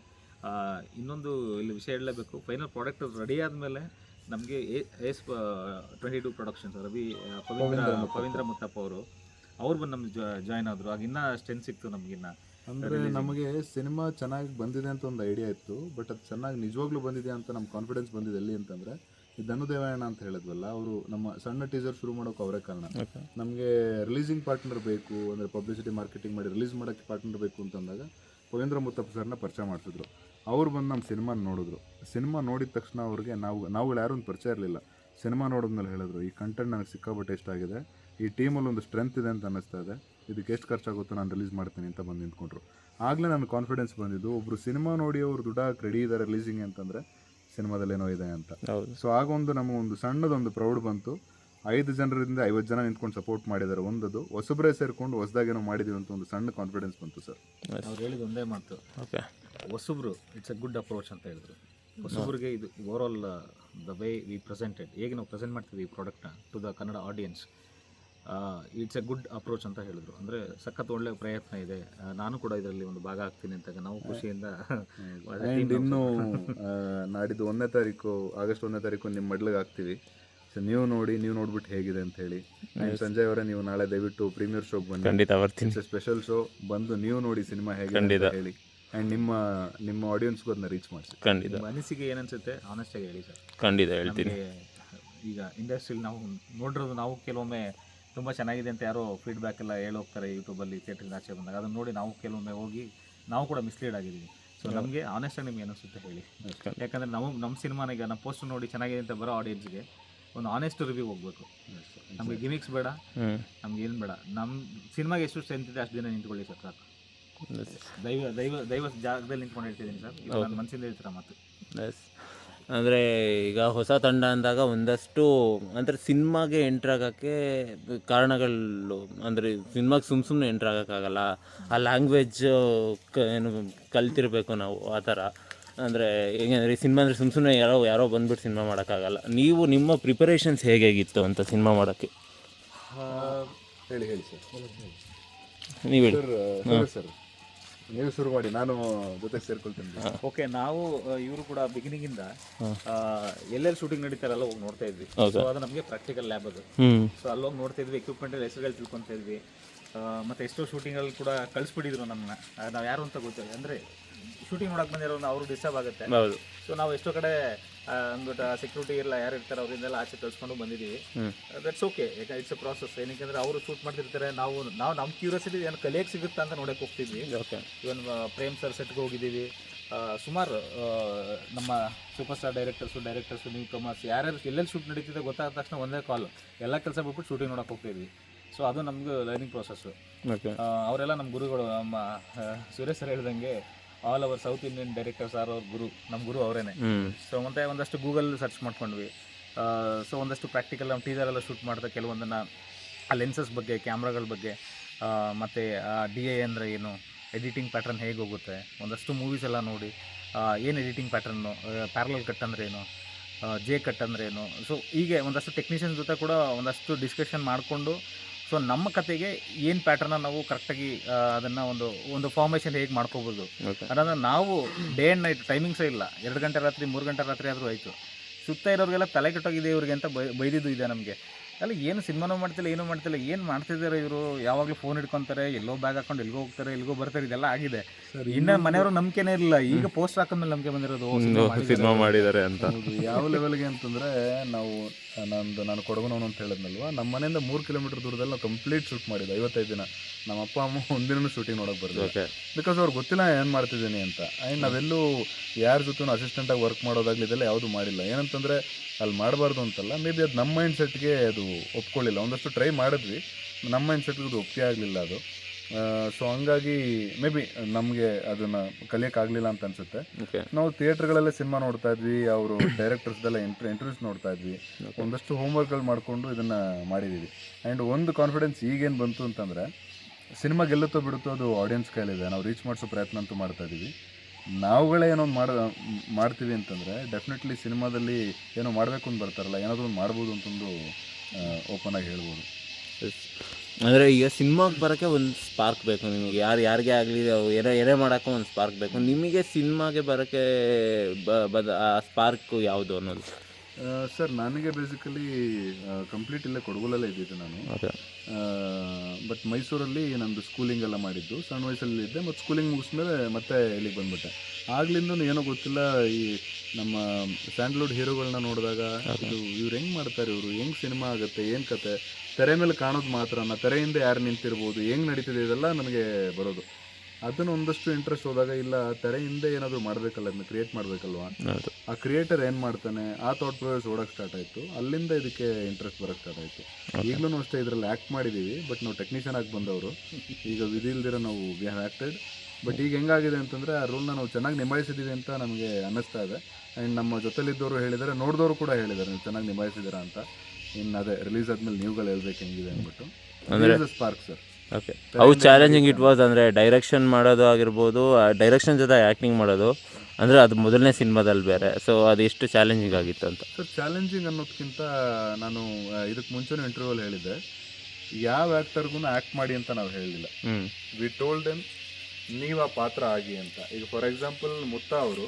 ಇನ್ನೊಂದು ಇಲ್ಲಿ ವಿಷಯ ಹೇಳಲೇಬೇಕು. ಫೈನಲ್ ಪ್ರಾಡಕ್ಟ್ ರೆಡಿ ಆದಮೇಲೆ ನಮಗೆ S twenty two productions Ravi Pavindra Pavindra Muthappa. ಅವರು. ಅವ್ರು ಬಂದು ನಮ್ಗೆ ಜಾಯ್ನ್ ಆದರು. ಆಗ ಇನ್ನೂ ಸ್ಟ್ರೆಂತ್ ಸಿಕ್ತು ನಮಗಿನ್ನ
ಅಂದರೆ ನಮಗೆ ಸಿನಿಮಾ ಚೆನ್ನಾಗಿ ಬಂದಿದೆ ಅಂತ ಒಂದು ಐಡಿಯಾ ಇತ್ತು. ಬಟ್ ಅದು ಚೆನ್ನಾಗಿ ನಿಜವಾಗ್ಲೂ ಬಂದಿದೆ ಅಂತ ನಮ್ಮ ಕಾನ್ಫಿಡೆನ್ಸ್ ಬಂದಿದೆ ಎಲ್ಲಿ ಅಂತಂದರೆ ಈ ಧನುದೇವಯ್ಯಣ್ಣ ಅಂತ ಹೇಳಿದ್ವಲ್ಲ ಅವರು ನಮ್ಮ ಸಣ್ಣ ಟೀಸರ್ ಶುರು ಮಾಡೋಕೆ ಅವರೇ ಕಾರಣ. ನಮಗೆ ರಿಲೀಸಿಂಗ್ ಪಾರ್ಟ್ನರ್ ಬೇಕು ಅಂದರೆ ಪಬ್ಲಿಸಿಟಿ ಮಾರ್ಕೆಟಿಂಗ್ ಮಾಡಿ ರಿಲೀಸ್ ಮಾಡೋಕ್ಕೆ ಪಾರ್ಟ್ನರ್ ಬೇಕು ಅಂತಂದಾಗ ಪವೇಂದ್ರ ಮುತ್ತಪ್ಪ ಸರ್ನ ಪರಿಚಯ ಮಾಡಿಸಿದ್ರು. ಅವ್ರು ಬಂದು ನಮ್ಮ ಸಿನಿಮಾ ನೋಡಿದ್ರು. ಸಿನಿಮಾ ನೋಡಿದ ತಕ್ಷಣ ಅವ್ರಿಗೆ ನಾವು ನಾವುಗಳು ಯಾರೂ ಒಂದು ಪರಿಚಯ ಇರಲಿಲ್ಲ. ಸಿನಿಮಾ ನೋಡಿದ್ಮೇಲೆ ಹೇಳಿದ್ರು ಈ ಕಂಟೆಂಟ್ ನನಗೆ ಸಿಕ್ಕಾಪಟ್ಟೆ ಇಷ್ಟ ಆಗಿದೆ. ಈ ಟೀಮಲ್ಲಿ ಒಂದು ಸ್ಟ್ರೆಂತ್ ಇದೆ ಅಂತ ಅನ್ನಿಸ್ತಾ ಇದೆ. ಇದಕ್ಕೆ ಎಷ್ಟು ಖರ್ಚಾಗುತ್ತೋ ನಾನು ರಿಲೀಸ್ ಮಾಡ್ತೀನಿ ಅಂತ ಬಂದು ನಿಂತ್ಕೊಂಡ್ರು. ಆಗಲೇ ನನ್ನ ಕಾನ್ಫಿಡೆನ್ಸ್ ಬಂದಿದ್ದು ಒಬ್ಬರು ಸಿನಿಮಾ ನೋಡಿ ಅವರು ದುಡ್ಡಾಗಿ ರೆಡಿ ಇದ್ದಾರೆ ರಿಲೀಸಿಂಗ್ ಅಂತಂದರೆ ಸಿನಿಮಾದಲ್ಲಿ ಏನೋ ಇದೆ ಅಂತ. ಸೊ ಆಗೊಂದು ನಮಗೊಂದು ಸಣ್ಣದೊಂದು ಪ್ರೌಡ್ ಬಂತು. ಐದು ಜನರಿಂದ ಐವತ್ತು ಜನ ನಿಂತ್ಕೊಂಡು ಸಪೋರ್ಟ್ ಮಾಡಿದ್ದಾರೆ ಒಂದದು ಹೊಸಬ್ರೇ ಸೇರ್ಕೊಂಡು ಹೊಸದಾಗೇನೋ ಮಾಡಿದೀವಿ ಅಂತ ಒಂದು ಸಣ್ಣ ಕಾನ್ಫಿಡೆನ್ಸ್ ಬಂತು ಸರ್.
ಅವ್ರು ಹೇಳಿದ ಒಂದೇ ಮಾತು.
ಓಕೆ
ಹೊಸಬ್ರು ಇಟ್ಸ್ ಅ ಗುಡ್ ಅಪ್ರೋಚ್ ಅಂತ ಹೇಳಿದ್ರು. ಹೊಸಬ್ರಿಗೆ ಇದು over all the way we presented ಹೇಗೆ ನಾವು ಪ್ರೆಸೆಂಟ್ ಮಾಡ್ತೀವಿ ಈ ಪ್ರಾಡಕ್ಟ್ನ to the Kannada audience it's a good approach ಅಂತ ಹೇಳಿದ್ರು. ಅಂದರೆ ಸಖತ್ ಒಳ್ಳೆ ಪ್ರಯತ್ನ ಇದೆ. ನಾನು ಕೂಡ ಇದರಲ್ಲಿ ಒಂದು ಭಾಗ ಆಗ್ತೀನಿ ಅಂತ ನಾವು ಖುಷಿಯಿಂದ [LAUGHS] [LAUGHS]
ಇನ್ನು ಆ, ನಾಡಿದ್ದು ಒಂದನೇ ತಾರೀಕು ಆಗಸ್ಟ್ ಒಂದನೇ ತಾರೀಕು ನಿಮ್ಮ ಮಡ್ಲಿಗೆ ಹಾಕ್ತೀವಿ. ಸೊ ನೀವು ನೋಡಿ ನೀವು ನೋಡ್ಬಿಟ್ಟು ಹೇಗಿದೆ ಅಂತ ಹೇಳಿ. ಸಂಜಯ್ ಅವರೇ ನೀವು ನಾಳೆ ದಯವಿಟ್ಟು ಪ್ರೀಮಿಯರ್ ಶೋ ಬನ್ನಿ.
ಖಂಡಿತ ಬರ್ತೀನಿ.
ಸ್ಪೆಷಲ್ ಶೋ ಬಂದು ನೀವು ನೋಡಿ ಸಿನಿಮಾ ಹೇಗಿದೆ ಅಂತ ಹೇಳಿ. ಆ್ಯಂಡ್ ನಿಮ್ಮ ನಿಮ್ಮ ಆಡಿಯನ್ಸ್ಗೂ ಅದನ್ನ ರೀಚ್ ಮಾಡಿಸಿ.
ಖಂಡಿತ.
ಮನಸ್ಸಿಗೆ ಏನನ್ಸುತ್ತೆ? ಏನನ್ಸುತ್ತೆ ಆನೆಸ್ಟಾಗಿ ಹೇಳಿ ಸರ್.
ಖಂಡಿತ ಹೇಳ್ತೀನಿ.
ಈಗ ಇಂಡಸ್ಟ್ರಿಲಿ ನಾವು ನೋಡಿರೋದು ನಾವು ಕೆಲವೊಮ್ಮೆ ತುಂಬ ಚೆನ್ನಾಗಿದೆ ಅಂತ ಯಾರೋ ಫೀಡ್ಬ್ಯಾಕ್ ಎಲ್ಲ ಹೇಳಿ ಹೋಗ್ತಾರೆ ಯೂಟ್ಯೂಬಲ್ಲಿ ಥಿಯೇಟ್ರಿಂದ ಆಚೆ ಬಂದಾಗ. ಅದನ್ನು ನೋಡಿ ನಾವು ಕೆಲವೊಮ್ಮೆ ಹೋಗಿ ನಾವು ಕೂಡ ಮಿಸ್ಲೀಡ್ ಆಗಿದ್ದೀವಿ. ಸೊ ನಮಗೆ ಆನೆಸ್ಟಾಗಿ ನಿಮ್ಗೆ ಅನಿಸುತ್ತೆ ಹೇಳಿ. ಯಾಕಂದರೆ ನಾವು ನಮ್ಮ ಸಿನಿಮಾನ ಈಗ ನಮ್ಮ ಪೋಸ್ಟ್ ನೋಡಿ ಚೆನ್ನಾಗಿದೆ ಅಂತ ಬರೋ ಆಡಿಯನ್ಸ್ಗೆ ಒಂದು ಆನೆಸ್ಟ್ ರಿವ್ಯೂ ಹೋಗ್ಬೇಕು. ನಮಗೆ ಗಿಮಿಕ್ಸ್ ಬೇಡ. ನಮ್ಗೆ ಏನು ಬೇಡ. ನಮ್ಮ ಸಿನಿಮಾಗೆ ಎಷ್ಟು ಸ್ಟ್ರೆಂತ್ ಇದೆ ಅಷ್ಟು ದಿನ ನಿಂತ್ಕೊಳ್ಳಿ ಸರ್ ಸಾಕು. ದೈವ ದೈವ ದೈವ ಜಾಗದಲ್ಲಿ ನಿಂತ್ಕೊಂಡು ಹೇಳ್ತಿದ್ದೀನಿ ಸರ್. ಇದು ನನ್ನ ಮನಸ್ಸಿಂದ ಹೇಳ್ತೀರ ಮಾತು
ಎಸ್ ಅಂದರೆ ಈಗ ಹೊಸ ತಂಡ ಅಂದಾಗ ಒಂದಷ್ಟು ಅಂದರೆ ಸಿನಿಮಾಗೆ ಎಂಟ್ರಾಗೋಕ್ಕೆ ಕಾರಣಗಳು ಅಂದರೆ ಸಿನಿಮಾಗೆ ಸುಮ್ಮ ಸುಮ್ಮನೆ ಎಂಟ್ರಾಗೋಕ್ಕಾಗಲ್ಲ ಆ ಲ್ಯಾಂಗ್ವೇಜ್ ಏನು ಕಲ್ತಿರಬೇಕು ನಾವು ಆ ಥರ. ಅಂದರೆ ಹೇಗೆಂದರೆ ಸಿನಿಮಾ ಅಂದರೆ ಸುಮ್ಮ ಸುಮ್ಮನೆ ಯಾರೋ ಯಾರೋ ಬಂದ್ಬಿಟ್ಟು ಸಿನಿಮಾ ಮಾಡೋಕ್ಕಾಗಲ್ಲ. ನೀವು ನಿಮ್ಮ ಪ್ರಿಪರೇಷನ್ಸ್ ಹೇಗಾಗಿತ್ತು ಅಂತ ಸಿನಿಮಾ ಮಾಡೋಕ್ಕೆ?
ಹೇಳಿ ಹೇಳಿ ಸರ್.
ನೀವು ಹೇಳಿ.
ಸರ್ ಸರ್ ನೀವು ಶುರು ಮಾಡಿ ನಾನು ಜೊತೆಗೆ ಸೇರ್ಕೊಳ್ತೀನಿ
ಓಕೆ ನಾವು ಇವರು ಕೂಡ ಬಿಗಿನಿಂಗ್ ಇಂದ ಆ, ಎಲ್ಲೆಲ್ಲಿ ಶೂಟಿಂಗ್ ನಡೀತಾರಲ್ಲ ಹೋಗಿ ನೋಡ್ತಾ ಇದ್ವಿ. ಸೊ ಅದು ನಮಗೆ ಪ್ರಾಕ್ಟಿಕಲ್ ಲ್ಯಾಬ್ ಅದು. ಸೊ ಅಲ್ಲಿ ಹೋಗಿ ನೋಡ್ತಾ ಇದ್ವಿ ಎಕ್ವಿಪ್ಮೆಂಟ್ ಹೆಸರುಗಳು ತಿಳ್ಕೊತಾ ಇದ್ವಿ. ಮತ್ತೆ ಎಷ್ಟೋ ಶೂಟಿಂಗಲ್ಲಿ ಕೂಡ ಕಳಿಸ್ಬಿಟ್ಟಿದ್ರು ನಮ್ಮನ್ನ ನಾವು ಯಾರು ಅಂತ ಗೊತ್ತಿಲ್ಲ. ಅಂದರೆ ಶೂಟಿಂಗ್ ನೋಡಕ್ ಬಂದಿರೋ ಅವರು ಡಿಸ್ಟರ್ಬ್ ಆಗುತ್ತೆ.
ಹೌದು.
ಸೊ ನಾವು ಎಷ್ಟೋ ಕಡೆ ಅಂದ್ಬಿಟ್ಟು ಸೆಕ್ಯೂರಿಟಿ ಎಲ್ಲ ಯಾರು ಇರ್ತಾರೆ ಅವರಿಂದೆಲ್ಲ ಆಚೆ ಕಳ್ಸ್ಕೊಂಡು ಬಂದಿದ್ದೀವಿ that's okay it's a process ಏನಕ್ಕೆ ಅವರು ಶೂಟ್ ಮಾಡ್ತಿರ್ತಾರೆ. ನಾವು ನಾವು ನಮ್ಮ ಕ್ಯೂರಿಯಾಸಿಟಿ ಏನು ಕಲಿಯಕ್ಕೆ ಸಿಗುತ್ತಾ ಅಂತ ನೋಡಕ್ಕೆ ಹೋಗ್ತಿದ್ವಿ.
ಓಕೆ
ಇವನ್ ಪ್ರೇಮ್ ಸರ್ ಸೆಟ್ಗೆ ಹೋಗಿದ್ದೀವಿ. ಸುಮಾರು ನಮ್ಮ ಸೂಪರ್ ಸ್ಟಾರ್ ಡೈರೆಕ್ಟರ್ಸು ಡೈರೆಕ್ಟರ್ಸು ನೀವು ಕಮರ್ಸ್ ಯಾರ್ಯಾರು ಎಲ್ಲೆಲ್ಲಿ ಶೂಟ್ ನಡೀತಿದೆ ಗೊತ್ತಾದ ತಕ್ಷಣ ಒಂದೇ ಕಾಲ್ ಎಲ್ಲ ಕೆಲಸ ಬಿಟ್ಬಿಟ್ಟು ಶೂಟಿಂಗ್ ನೋಡಕ್ಕೆ ಹೋಗ್ತಿದ್ವಿ. ಸೊ ಅದು ನಮ್ಗೆ ಲರ್ನಿಂಗ್ ಪ್ರೊಸೆಸ್ಸು ಅವರೆಲ್ಲ ನಮ್ಮ ಗುರುಗಳು ನಮ್ಮ ಸುರೇಶ್ ಸರ್ ಹೇಳ್ದಂಗೆ all our South Indian directors are ಅವ್ರ ಗುರು ನಮ್ಮ ಗುರು ಅವರೇನೆ. ಸೊ ಮತ್ತೆ ಒಂದಷ್ಟು ಗೂಗಲ್ ಸರ್ಚ್ ಮಾಡ್ಕೊಂಡ್ವಿ. ಸೊ ಒಂದಷ್ಟು ಪ್ರಾಕ್ಟಿಕಲ್ ನಮ್ಮ ಎಲ್ಲ ಶೂಟ್ ಮಾಡ್ತಾ ಕೆಲವೊಂದನ್ನು ಆ ಲೆನ್ಸಸ್ ಬಗ್ಗೆ ಕ್ಯಾಮ್ರಾಗಳ ಬಗ್ಗೆ ಮತ್ತು ಮತ್ತೆ ಡಿ ಎ ಅಂದರೆ ಏನು ಎಡಿಟಿಂಗ್ ಪ್ಯಾಟರ್ನ್ ಹೇಗೆ ಹೋಗುತ್ತೆ ಒಂದಷ್ಟು ಮೂವೀಸ್ ಎಲ್ಲ ನೋಡಿ ಏನು ಎಡಿಟಿಂಗ್ ಪ್ಯಾಟರ್ನು ಪ್ಯಾರಲಲ್ ಕಟ್ ಅಂದರೆ ಏನು ಜೆ ಕಟ್ ಅಂದರೆ ಏನು. ಸೊ ಹೀಗೆ ಒಂದಷ್ಟು ಟೆಕ್ನಿಷಿಯನ್ ಜೊತೆ ಕೂಡ ಒಂದಷ್ಟು ಡಿಸ್ಕಷನ್ ಮಾಡಿಕೊಂಡು ಸೊ ನಮ್ಮ ಕತೆಗೆ ಏನು ಪ್ಯಾಟರ್ನ ನಾವು ಕರೆಕ್ಟಾಗಿ ಅದನ್ನು ಒಂದು ಒಂದು ಫಾರ್ಮೇಷನ್ ಹೇಗೆ ಮಾಡ್ಕೋಬೋದು?
ಓಕೆ
ನಾವು ಡೇ ಆ್ಯಂಡ್ ನೈಟ್ ಟೈಮಿಂಗ್ಸೇ ಇಲ್ಲ. ಎರಡು ಗಂಟೆ ರಾತ್ರಿ ಮೂರು ಗಂಟೆ ರಾತ್ರಿ ಆದರೂ ಆಯಿತು. ಸುತ್ತ ಇರೋರಿಗೆಲ್ಲ ತಲೆ ಕೆಟ್ಟೋಗಿದೆ ಇವ್ರಿಗೆ ಅಂತ ಬೈ ಬೈದಿದ್ದು ಇದೆ ನಮಗೆ. ಅಲ್ಲ ಏನು ಸಿನಿಮಾನೂ ಮಾಡ್ತಿಲ್ಲ ಏನೂ ಮಾಡ್ತಿಲ್ಲ ಏನು ಮಾಡ್ತಿದ್ದಾರೆ ಇವರು? ಯಾವಾಗಲೂ ಫೋನ್ ಹಿಡ್ಕೊತಾರೆ ಎಲ್ಲೋ ಬ್ಯಾಗ್ ಹಾಕೊಂಡು ಎಲ್ಗೋ ಹೋಗ್ತಾರೆ ಎಲ್ಗೋ ಬರ್ತಾರೆ ಇದೆಲ್ಲ ಆಗಿದೆ. ಇನ್ನು ಮನೆಯವರು ನಂಬಿಕೆನೇ ಇಲ್ಲ ಈಗ ಪೋಸ್ಟ್ ಹಾಕೊಂಡ್ಮೇಲೆ ನಂಬಿಕೆ ಬಂದಿರೋದು.
ಸಿನಿಮಾ ಮಾಡಿದ್ದಾರೆ ಅಂತ.
ಯಾವ ಲೆವೆಲ್ಗೆ ಅಂತಂದ್ರೆ ನಾವು ನಂದು ನಾನು ಕೊಡಗುನವನು ಅಂತ ಹೇಳಿದ್ನಲ್ವಾ? ನಮ್ಮ ಮನೆಯಿಂದ ಮೂರು ಕಿಲೋಮೀಟರ್ ದೂರದಲ್ಲಿ ನಾವು ಕಂಪ್ಲೀಟ್ ಶೂಟ್ ಮಾಡಿದ್ದು ಐವತ್ತೈದು ದಿನ. ನಮ್ಮ ಅಪ್ಪ ಅಮ್ಮ ಒಂದಿನೂ ಶೂಟಿಂಗ್ ನೋಡೋಕೆ ಬರ್ದು
ಓಕೆ
ಬಿಕಾಸ್ ಅವ್ರು ಗೊತ್ತಿಲ್ಲ ಏನು ಮಾಡ್ತಿದ್ದೀನಿ ಅಂತ. ಆ್ಯಂಡ್ ನಾವೆಲ್ಲೂ ಯಾರ ಜೊತೆ ಅಸಿಸ್ಟೆಂಟಾಗಿ ವರ್ಕ್ ಮಾಡೋದಾಗಲಿ ಇದೆಲ್ಲ ಯಾವುದು ಮಾಡಿಲ್ಲ. ಏನಂತಂದರೆ ಅಲ್ಲಿ ಮಾಡಬಾರ್ದು ಅಂತಲ್ಲ ಮೇ ಬಿ ಅದು ನಮ್ಮ ಮೈಂಡ್ ಸೆಟ್ಗೆ ಅದು ಒಪ್ಕೊಳ್ಳಿಲ್ಲ. ಒಂದಷ್ಟು ಟ್ರೈ ಮಾಡಿದ್ವಿ. ನಮ್ಮ ಮೈಂಡ್ ಸೆಟ್ಗೆ ಅದು ಒಪ್ಪಿಗೆ ಆಗಲಿಲ್ಲ ಅದು. ಸೊ ಹಂಗಾಗಿ ಮೇ ಬಿ ನಮಗೆ ಅದನ್ನು ಕಲಿಯೋಕ್ಕಾಗಲಿಲ್ಲ ಅಂತ ಅನ್ಸುತ್ತೆ. ನಾವು ಥಿಯೇಟ್ರ್ಗಳಲ್ಲೇ ಸಿನಿಮಾ ನೋಡ್ತಾ ಇದ್ವಿ ಅವರು ಡೈರೆಕ್ಟರ್ಸ್ದೆಲ್ಲ ಇಂಟ್ರ್ ಇಂಟರ್ವ್ಯೂಸ್ ನೋಡ್ತಾ ಇದ್ವಿ. ಒಂದಷ್ಟು ಹೋಮ್ವರ್ಕ್ಗಳು ಮಾಡಿಕೊಂಡು ಇದನ್ನು ಮಾಡಿದ್ದೀವಿ ಆ್ಯಂಡ್ ಒಂದು ಕಾನ್ಫಿಡೆನ್ಸ್ ಈಗೇನು ಬಂತು ಅಂತಂದರೆ ಸಿನಿಮಾ ಗೆಲ್ಲುತ್ತೋ ಬಿಡುತ್ತೋ ಅದು ಆಡಿಯನ್ಸ್ ಕೈಲಿದೆ ನಾವು ರೀಚ್ ಮಾಡಿಸೋ ಪ್ರಯತ್ನ ಅಂತೂ ಮಾಡ್ತಾ ಇದ್ದೀವಿ. ನಾವುಗಳೇ ಏನೋ ಒಂದು ಮಾಡ ಮಾಡ್ತೀವಿ ಅಂತಂದರೆ ಡೆಫಿನೆಟ್ಲಿ ಸಿನಿಮಾದಲ್ಲಿ ಏನೋ ಮಾಡಬೇಕು ಅಂತ ಬರ್ತಾರಲ್ಲ ಏನಾದರೂ ಒಂದು ಮಾಡ್ಬೋದು ಅಂತಂದು ಓಪನ್ ಆಗಿ ಹೇಳ್ಬೋದು.
ಅಂದರೆ ಈಗ ಸಿನಿಮಾಗೆ ಬರೋಕ್ಕೆ ಒಂದು ಸ್ಪಾರ್ಕ್ ಬೇಕು ನಿಮಗೆ. ಯಾರು ಯಾರಿಗೆ ಆಗಲಿ ಏನೇ ಏನೇ ಮಾಡೋಕ್ಕೂ ಒಂದು ಸ್ಪಾರ್ಕ್ ಬೇಕು. ನಿಮಗೆ ಸಿನಿಮಾಗೆ ಬರೋಕ್ಕೆ ಬದ, ಆ ಸ್ಪಾರ್ಕು ಯಾವುದು ಅನ್ನೋದು?
ಸರ್ ನನಗೆ ಬೇಸಿಕಲಿ ಕಂಪ್ಲೀಟ್ ಇಲ್ಲೇ ಕೊಡಗುಲಲ್ಲೇ ಇದ್ದಿದ್ದು ನಾನು.
ಓಕೆ
ಬಟ್ ಮೈಸೂರಲ್ಲಿ ನಂದು ಸ್ಕೂಲಿಂಗ್ ಎಲ್ಲ ಮಾಡಿದ್ದು. ಸಣ್ಣ ವಯಸ್ಸಲ್ಲಿ ಇದ್ದೆ ಮತ್ತು ಸ್ಕೂಲಿಂಗ್ ಮುಗಿಸ್ಮೇಲೆ ಮತ್ತೆ ಇಲ್ಲಿಗೆ ಬಂದ್ಬಿಟ್ಟೆ. ಆಗ್ಲಿಂದ ಏನೋ ಗೊತ್ತಿಲ್ಲ ಈ ನಮ್ಮ ಸ್ಯಾಂಡ್ಲ್ವುಡ್ ಹೀರೋಗಳನ್ನ ನೋಡಿದಾಗ ಇದು ಇವ್ರು ಹೆಂಗೆ ಮಾಡ್ತಾರೆ ಇವರು? ಹೆಂಗೆ ಸಿನಿಮಾ ಆಗುತ್ತೆ? ಏನು ಕತೆ? ತೆರೆ ಮೇಲೆ ಕಾಣೋದು ಮಾತ್ರನ ತೆರೆಯಿಂದ ಯಾರು ನಿಂತಿರ್ಬೋದು? ಹೆಂಗೆ ನಡೀತಿದೆ? ಇದೆಲ್ಲ ನನಗೆ ಬರೋದು. ಅದನ್ನು ಒಂದಷ್ಟು ಇಂಟ್ರೆಸ್ಟ್ ಹೋದಾಗ ಇಲ್ಲ ತೆರೆಯಿಂದ ಏನಾದರೂ ಮಾಡಬೇಕಲ್ಲ ಅದನ್ನ ಕ್ರಿಯೇಟ್ ಮಾಡಬೇಕಲ್ವಾ?
ಹೌದು.
ಆ ಕ್ರಿಯೇಟರ್ ಏನು ಮಾಡ್ತಾನೆ ಆ ಥಾಟ್ ಪ್ರೊಸೆಸ್ ಓಡೋಕೆ ಸ್ಟಾರ್ಟ್ ಆಯಿತು. ಅಲ್ಲಿಂದ ಇದಕ್ಕೆ ಇಂಟ್ರೆಸ್ಟ್ ಬರೋಕ್ಕೆ ಸ್ಟಾರ್ಟ್ ಆಯಿತು. ಈಗಲೂ ಅಷ್ಟೇ ಇದರಲ್ಲಿ ಆ್ಯಕ್ಟ್ ಮಾಡಿದ್ದೀವಿ ಬಟ್ ನಾವು ಟೆಕ್ನಿಷಿಯನ್ ಆಗಿ ಬಂದವರು. ಈಗ ವಿಧಿ ಇಲ್ದಿರ ನಾವು ವಿ ಹ್ಯಾವ್ ಆ್ಯಕ್ಟೆಡ್ ಬಟ್ ಈಗ ಹೆಂಗಾಗಿದೆ ಅಂತಂದರೆ ಆ ರೂಲ್ನ ನಾವು ಚೆನ್ನಾಗಿ ನಿಭಾಯಿಸಿದ್ದೀವಿ ಅಂತ ನಮಗೆ ಅನ್ನಿಸ್ತಾ ಇದೆ. ಆ್ಯಂಡ್ ನಮ್ಮ ಜೊತೆಲಿದ್ದವರು ಹೇಳಿದ್ದಾರೆ ನೋಡಿದವರು ಕೂಡ ಹೇಳಿದ್ದಾರೆ ನೀವು ಚೆನ್ನಾಗಿ ನಿಭಾಯಿಸಿದ್ದೀರಾ ಅಂತ. ಇನ್ನು ಅದೇ ರಿಲೀಸ್ ಆದಮೇಲೆ ನೀವುಗಳು ಹೇಳ್ಬೇಕು ಹೆಂಗಿದೆ ಅಂದ್ಬಿಟ್ಟು. ಸ್ಪಾರ್ಕ್ ಸರ್
ಓಕೆ ಅವು ಚಾಲೆಂಜಿಂಗ್ ಇಟ್ ವಾಸ್ ಅಂದರೆ ಡೈರೆಕ್ಷನ್ ಮಾಡೋದು ಆಗಿರ್ಬೋದು ಡೈರೆಕ್ಷನ್ ಜೊತೆ ಆ್ಯಕ್ಟಿಂಗ್ ಮಾಡೋದು ಅಂದರೆ ಅದು ಮೊದಲನೇ ಸಿನಿಮಾದಲ್ಲಿ ಬೇರೆ. ಸೊ ಅದು ಎಷ್ಟು ಚಾಲೆಂಜಿಂಗ್ ಆಗಿತ್ತು ಅಂತ.
ಸರ್ ಚಾಲೆಂಜಿಂಗ್ ಅನ್ನೋದಕ್ಕಿಂತ ನಾನು ಇದಕ್ಕೆ ಮುಂಚೆನೂ ಇಂಟರ್ವ್ಯೂಲ್ಲಿ ಹೇಳಿದ್ದೆ. ಯಾವ ಆ್ಯಕ್ಟರ್ಗೂ ಆ್ಯಕ್ಟ್ ಮಾಡಿ ಅಂತ ನಾವು ಹೇಳಲಿಲ್ಲ ವಿ ಟೋಲ್ಡ್ ದೆಮ್ ನೀವು ಆ ಪಾತ್ರ ಆಗಿ ಅಂತ. ಈಗ ಫಾರ್ ಎಕ್ಸಾಂಪಲ್ ಮುತ್ತ ಅವರು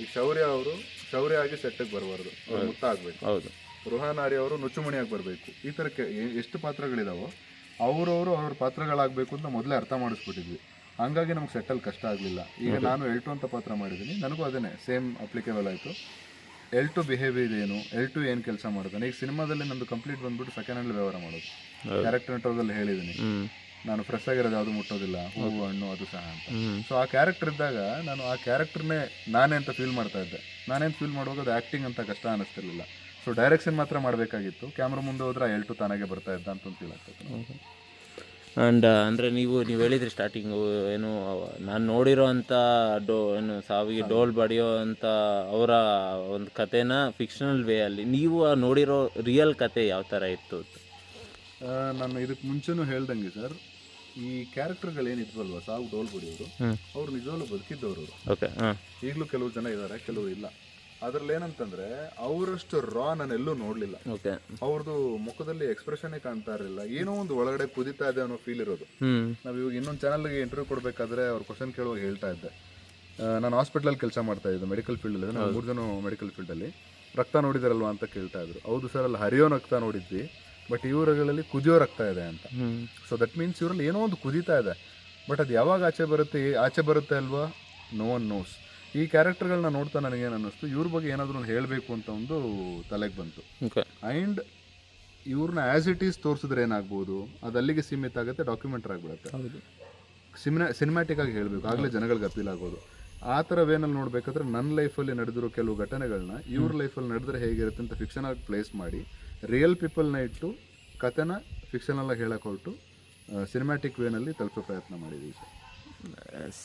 ಈಗ ಶೌರ್ಯ ಅವರು ಶೌರ್ಯ ಆಗಿ ಸೆಟ್ಟಿಗೆ ಬರಬಾರ್ದು. ಮುತ್ತ ಆಗಬೇಕು.
ಹೌದು.
ರುಹಾನ್ ಆರ್ಯ ಅವರು ನುಚ್ಚುಮಣಿಯಾಗಿ ಬರಬೇಕು. ಈ ಥರಕ್ಕೆ ಎಷ್ಟು ಪಾತ್ರಗಳಿದಾವೋ ಅವರವರು ಅವ್ರ ಪಾತ್ರಗಳಾಗಬೇಕು ಅಂತ ಮೊದಲೇ ಅರ್ಥ ಮಾಡಿಸ್ಬಿಟ್ಟಿದ್ವಿ. ಹಂಗಾಗಿ ನಮ್ಗೆ ಸೆಟ್ಟಲ್ ಕಷ್ಟ ಆಗಲಿಲ್ಲ. ಈಗ ನಾನು ಎಲ್ಟು ಅಂತ ಪಾತ್ರ ಮಾಡಿದ್ದೀನಿ. ನನಗೂ ಅದನ್ನೇ ಸೇಮ್ ಅಪ್ಲಿಕೇಬಲ್ ಆಯಿತು. ಎಲ್ ಟು ಬಿಹೇವಿಯರ್ ಏನು? ಎಲ್ ಟು ಏನು ಕೆಲಸ ಮಾಡ್ತಾನೆ? ಈಗ ಸಿನಿಮಾದಲ್ಲಿ ನಂದು ಕಂಪ್ಲೀಟ್ ಬಂದ್ಬಿಟ್ಟು ಸೆಕೆಂಡ್ ಹ್ಯಾಂಡ್ ವ್ಯವಹಾರ ಮಾಡೋದು. ಕ್ಯಾರೆಕ್ಟರ್ ನೆಟ್ವರ್ಕಲ್ಲಿ ಹೇಳಿದ್ದೀನಿ. ನಾನು ಫ್ರೆಶ್ ಆಗಿರೋದು ಯಾವುದು ಮುಟ್ಟೋದಿಲ್ಲ. ಹೂವು ಹಣ್ಣು ಅದು ಸಹ ಅಂತ. ಸೊ ಆ ಕ್ಯಾರೆಕ್ಟರ್ ಇದ್ದಾಗ ನಾನು ಆ ಕ್ಯಾರೆಕ್ಟರ್ನೇ ನಾನೇ ಅಂತ ಫೀಲ್ ಮಾಡ್ತಾ ಇದ್ದೆ. ನಾನೇನು ಫೀಲ್ ಮಾಡುವಾಗ ಅದು ಆ್ಯಕ್ಟಿಂಗ್ ಅಂತ ಕಷ್ಟ ಅನ್ನಿಸ್ತಿರ್ಲಿಲ್ಲ ಸೊ ಡೈರೆಕ್ಷನ್ ಮಾತ್ರ ಮಾಡಬೇಕಾಗಿತ್ತು. ಕ್ಯಾಮ್ರಾ ಮುಂದೆ ಹೋದ್ರೆ ಆ ಎಲ್ಟು ತಾನಾಗೆ ಬರ್ತಾ ಇದ್ದ ಅಂತ ಫೀಲ್ ಆಗ್ತದೆ.
ಆ್ಯಂಡ್ ಅಂದರೆ ನೀವು ನೀವು ಹೇಳಿದ್ರಿ ಸ್ಟಾರ್ಟಿಂಗು ಏನು ನಾನು ನೋಡಿರೋ ಅಂಥ ಡೋ ಏನು ಸಾವಿಗೆ ಡೋಲ್ ಬಡಿಯೋ ಅಂಥ ಅವರ ಒಂದು ಕಥೆನ ಫಿಕ್ಷನಲ್ ವೇ ಅಲ್ಲಿ ನೀವು ಆ ನೋಡಿರೋ ರಿಯಲ್ ಕತೆ ಯಾವ ಥರ ಇತ್ತು
ನಾನು ಇದಕ್ಕೆ ಮುಂಚೆನೂ ಹೇಳ್ದಂಗೆ ಸರ್ ಈ ಕ್ಯಾರೆಕ್ಟರ್ಗಳು ಏನಿದ್ವಲ್ವ ಸಾವು ಡೋಲ್
ಹ್ಮ್.
ಅವ್ರು ನಿಜವಾಗ್ಲೂ ಬದುಕಿದ್ದವರು. ಈಗಲೂ ಕೆಲವು ಜನ ಇದ್ದಾರೆ ಕೆಲವರು ಇಲ್ಲ. ಅದ್ರಲ್ಲಿ ಏನಂತಂದ್ರೆ ಅವರಷ್ಟು ರಾ ನಾನು ಎಲ್ಲೂ ನೋಡ್ಲಿಲ್ಲ.
ಓಕೆ
ಅವ್ರದ್ದು ಮುಖದಲ್ಲಿ ಎಕ್ಸ್ಪ್ರೆಷನ್ ಕಾಣ್ತಾ ಇರಲಿಲ್ಲ. ಏನೋ ಒಂದು ಒಳಗಡೆ ಕುದಿತಾ ಇದೆ ಅನ್ನೋ ಫೀಲ್ ಇರೋದು. ನಾವ್ ಇವಾಗ ಇನ್ನೊಂದು ಚಾನಲ್ಗೆ ಇಂಟರ್ವ್ಯೂ ಕೊಡಬೇಕಾದ್ರೆ ಅವ್ರ ಕ್ವಶನ್ ಕೇಳುವಾಗ ಹೇಳ್ತಾ ಇದ್ದೆ. ನಾನು ಹಾಸ್ಪಿಟ್ಲಲ್ಲಿ ಕೆಲಸ ಮಾಡ್ತಾ ಇದ್ದೆ ಮೆಡಿಕಲ್ ಫೀಲ್ಡಲ್ಲಿ ನಾವು ಮೂರು ಜನ ಮೆಡಿಕಲ್ ಫೀಲ್ಡ್ ಅಲ್ಲಿ. ರಕ್ತ ನೋಡಿದಾರಲ್ವಾ ಅಂತ ಕೇಳ್ತಾ ಇದ್ರು. ಹೌದು ಸರ್ ಅಲ್ಲಿ ಹರಿಯೋ ರಕ್ತ ನೋಡಿದ್ವಿ ಬಟ್ ಇವರುಗಳಲ್ಲಿ ಕುದಿಯೋ ರಕ್ತ ಇದೆ ಅಂತ. ಸೊ ದಟ್ ಮೀನ್ಸ್ ಇವರಲ್ಲಿ ಏನೋ ಒಂದು ಕುದಿತಾ ಇದೆ. ಬಟ್ ಅದು ಯಾವಾಗ ಆಚೆ ಬರುತ್ತೆ ಆಚೆ ಬರುತ್ತೆ ಅಲ್ವಾ? ನೋ ಒನ್ ನೋಸ್ ಈ ಕ್ಯಾರೆಕ್ಟರ್ಗಳನ್ನ ನೋಡ್ತಾ ನನಗೇನು ಅನ್ನಿಸ್ತು ಇವ್ರ ಬಗ್ಗೆ ಏನಾದರೂ ಹೇಳಬೇಕು ಅಂತ ಒಂದು ತಲೆಗೆ ಬಂತು. ಆ್ಯಂಡ್ ಇವ್ರನ್ನ ಆ್ಯಸ್ ಇಟ್ ಈಸ್ ತೋರಿಸಿದ್ರೆ ಏನಾಗ್ಬೋದು ಅದು ಅಲ್ಲಿಗೆ ಸೀಮಿತ ಆಗುತ್ತೆ ಡಾಕ್ಯುಮೆಂಟ್ರಿ ಆಗಿಬಿಡುತ್ತೆ. ಸಿನಿಮಾ ಸಿನಿಮ್ಯಾಟಿಕ್ ಆಗಿ ಹೇಳಬೇಕು ಆಗಲೇ ಜನಗಳಿಗೆ ಅಪೀಲ್ ಆಗೋದು ಆ ಥರ ವೇನಲ್ಲಿ ನೋಡಬೇಕಾದ್ರೆ ನನ್ನ ಲೈಫಲ್ಲಿ ನಡೆದಿರೋ ಕೆಲವು ಘಟನೆಗಳನ್ನ ಇವ್ರ ಲೈಫಲ್ಲಿ ನಡೆದ್ರೆ ಹೇಗಿರುತ್ತೆ ಅಂತ ಫಿಕ್ಷನ್ ಆಗಿ ಪ್ಲೇಸ್ ಮಾಡಿ ರಿಯಲ್ ಪೀಪಲ್ನ ಇಟ್ಟು ಕಥೆನ ಫಿಕ್ಷನಲ್ ಆಗಿ ಹೇಳಕ್ಕೆ ಹೊರಟು ಸಿನಿಮ್ಯಾಟಿಕ್ ವೇನಲ್ಲಿ ತಲುಪೋ ಪ್ರಯತ್ನ ಮಾಡಿದ್ದೀವಿ ಸರ್.
ಎಸ್